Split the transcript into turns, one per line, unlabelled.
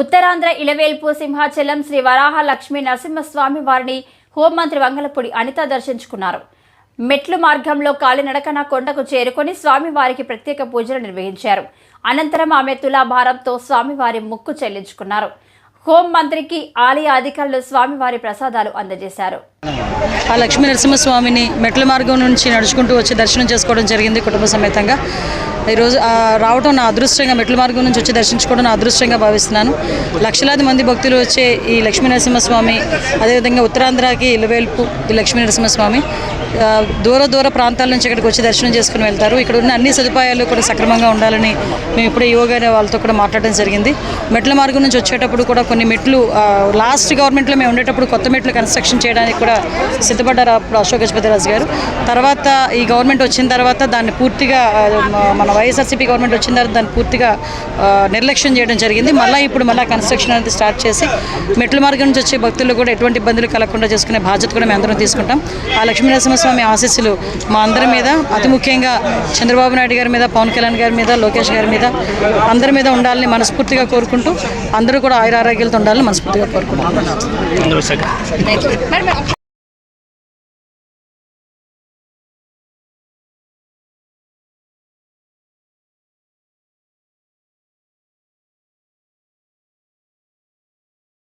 ఉత్తరాంధ్ర ఇలవేల్పు సింహాచలం శ్రీ వరాహ లక్ష్మీ నరసింహస్వామి వారిని హోంమంత్రి వంగలపూడి అనిత దర్శించుకున్నారు. మెట్లు మార్గంలో కాలినడకన కొండకు చేరుకొని స్వామివారికి ప్రత్యేక పూజలు నిర్వహించారు. అనంతరం ఆమె తులాభారంతో స్వామివారి ముక్కు చెల్లించుకున్నారు. హోం మంత్రికి ఆలయ అధికారులు స్వామివారి ప్రసాదాలు అందజేశారు.
ఆ లక్ష్మీ నరసింహస్వామిని మెట్ల మార్గం నుంచి నడుచుకుంటూ వచ్చి దర్శనం చేసుకోవడం జరిగింది కుటుంబ సమేతంగా. ఈరోజు రావడం నా అదృష్టంగా మెట్ల మార్గం నుంచి వచ్చి దర్శించుకోవడం నా అదృష్టంగా భావిస్తున్నాను. లక్షలాది మంది భక్తులు వచ్చే ఈ లక్ష్మీ నరసింహస్వామి అదేవిధంగా ఉత్తరాంధ్రకి ఇలవేల్పు ఈ లక్ష్మీ నరసింహస్వామి దూర దూర ప్రాంతాల నుంచి ఇక్కడికి వచ్చి దర్శనం చేసుకుని వెళ్తారు. ఇక్కడ ఉన్న అన్ని సదుపాయాలు కూడా సక్రమంగా ఉండాలని మేము ఇప్పుడే యోగా వాళ్ళతో కూడా మాట్లాడడం జరిగింది. మెట్ల మార్గం నుంచి వచ్చేటప్పుడు కూడా కొన్ని మెట్లు లాస్ట్ గవర్నమెంట్లో మేము ఉండేటప్పుడు కొత్త మెట్లు కన్స్ట్రక్షన్ చేయడానికి కూడా సిద్ధపడ్డారు అప్పుడు అశోక్ గజపతిరాజు గారు. తర్వాత ఈ గవర్నమెంట్ వచ్చిన తర్వాత దాన్ని పూర్తిగా మనం వైఎస్ఆర్సీపీ గవర్నమెంట్ వచ్చిన తర్వాత దాన్ని పూర్తిగా నిర్లక్ష్యం చేయడం జరిగింది. మళ్ళీ ఇప్పుడు మళ్ళీ కన్స్ట్రక్షన్ అనేది స్టార్ట్ చేసి మెట్ల మార్గం నుంచి వచ్చే భక్తులు కూడా ఎటువంటి ఇబ్బందులు కలగకుండా చేసుకునే బాధ్యత కూడా మేము అందరం తీసుకుంటాం. ఆ లక్ష్మీ నరసింహస్వామి ఆశీస్సులు మా అందరి మీద అతి ముఖ్యంగా చంద్రబాబు నాయుడు గారి మీద పవన్ కళ్యాణ్ గారి మీద లోకేష్ గారి మీద అందరి మీద ఉండాలని మనస్ఫూర్తిగా కోరుకుంటూ అందరూ కూడా ఆయురారోగ్యాలతో ఉండాలని మనస్ఫూర్తిగా కోరుకుంటున్నాం.